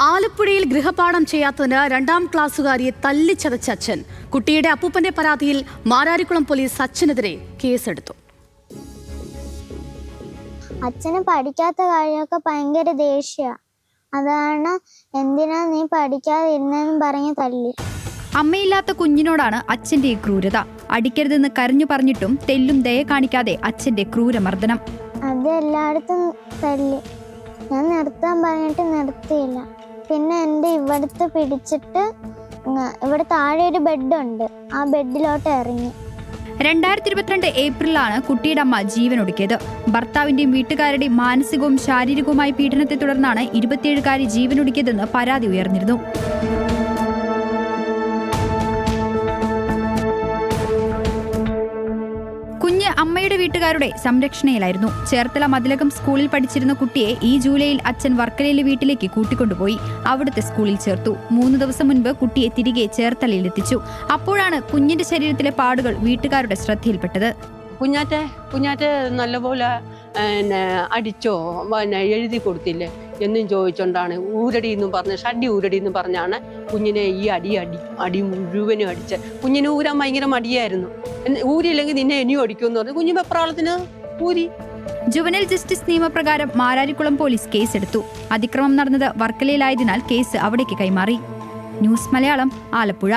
ആലപ്പുഴയിൽ ഗൃഹപാഠം ചെയ്യാത്തതിന് രണ്ടാം ക്ലാസ്സുകാരിയെ തല്ലിച്ചതച്ച അച്ഛൻ. കുട്ടിയുടെ അപ്പൂപ്പന്റെ പരാതിയിൽ മാരാരിക്കുളം പോലീസ് അച്ഛനെതിരെ കേസെടുത്തു. അച്ഛന് പഠിക്കാത്ത കാര്യമൊക്കെ ഭയങ്കര ദേഷ്യ. അതാണ് എന്തിനാ നീ പഠിക്കാതിരുന്നെന്നും പറഞ്ഞ് തല്ലി. അമ്മയില്ലാത്ത കുഞ്ഞിനോടാണ് അച്ഛന്റെ ഈ ക്രൂരത. അടിക്കരുതെന്ന് കരഞ്ഞു പറഞ്ഞിട്ടും തെല്ലും ദയ കാണിക്കാതെ അച്ഛന്റെ ക്രൂരമർദ്ദനം. അത് എല്ലായിടത്തും തല്ലി. ഞാൻ നിർത്താൻ പറഞ്ഞിട്ട് നിർത്തിയില്ല. പിന്നെ എന്റെ ഇവിടുത്തെ പിടിച്ചിട്ട് ഇവിടെ താഴെ ഒരു ബെഡുണ്ട്. ആ ബെഡിലോട്ട് ഇറങ്ങി. രണ്ടായിരത്തി ഇരുപത്തിരണ്ട് ഏപ്രിലാണ് കുട്ടിയുടെ അമ്മ ജീവനൊടുക്കിയത് ഭർത്താവിന്റെയും വീട്ടുകാരുടെയും മാനസികവും ശാരീരികവുമായ പീഡനത്തെ തുടർന്നാണ് ഇരുപത്തിയേഴുകാരി ജീവനൊടുക്കിയതെന്ന് പരാതി ഉയർന്നിരുന്നു. അമ്മയുടെ വീട്ടുകാരുടെ സംരക്ഷണയിലായിരുന്നു. ചേർത്തല മതിലകം സ്കൂളിൽ പഠിച്ചിരുന്ന കുട്ടിയെ ഈ ജൂലൈയിൽ അച്ഛൻ വർക്കലയിലെ വീട്ടിലേക്ക് കൂട്ടിക്കൊണ്ടുപോയി അവിടുത്തെ സ്കൂളിൽ ചേർത്തു. മൂന്ന് ദിവസം മുൻപ് കുട്ടിയെ തിരികെ ചേർത്തലയിൽ എത്തിച്ചു. അപ്പോഴാണ് കുഞ്ഞിന്റെ ശരീരത്തിലെ പാടുകൾ വീട്ടുകാരുടെ ശ്രദ്ധയിൽപ്പെട്ടത്. കുഞ്ഞാറ്റെ കുഞ്ഞാറ്റെ നല്ലപോലെ പിന്നെ അടിച്ചോ പിന്നെ എഴുതി കൊടുത്തില്ലേ? എന്നും ചോദിച്ചോണ്ടാണ് ഊരടി എന്നും പറഞ്ഞ് ഷഡ്ഡി ഊരടി എന്നും പറഞ്ഞാണ് കുഞ്ഞിനെ ഈ അടി അടി അടി മുഴുവനും അടിച്ച്. കുഞ്ഞിന് ഊരാൻ ഭയങ്കര മടിയായിരുന്നു. ഊരിയില്ലെങ്കിൽ നിന്നെ ഇനിയും അടിക്കുമെന്ന് പറഞ്ഞു. കുഞ്ഞു വെപ്രാളത്തിന് ഊരി. ജുവനൽ ജസ്റ്റിസ് നിയമപ്രകാരം മാരാരിക്കുളം പോലീസ് കേസെടുത്തു. അതിക്രമം നടന്നത് വർക്കലയിലായതിനാൽ കേസ് അവിടേക്ക് കൈമാറി. ന്യൂസ് മലയാളം ആലപ്പുഴ.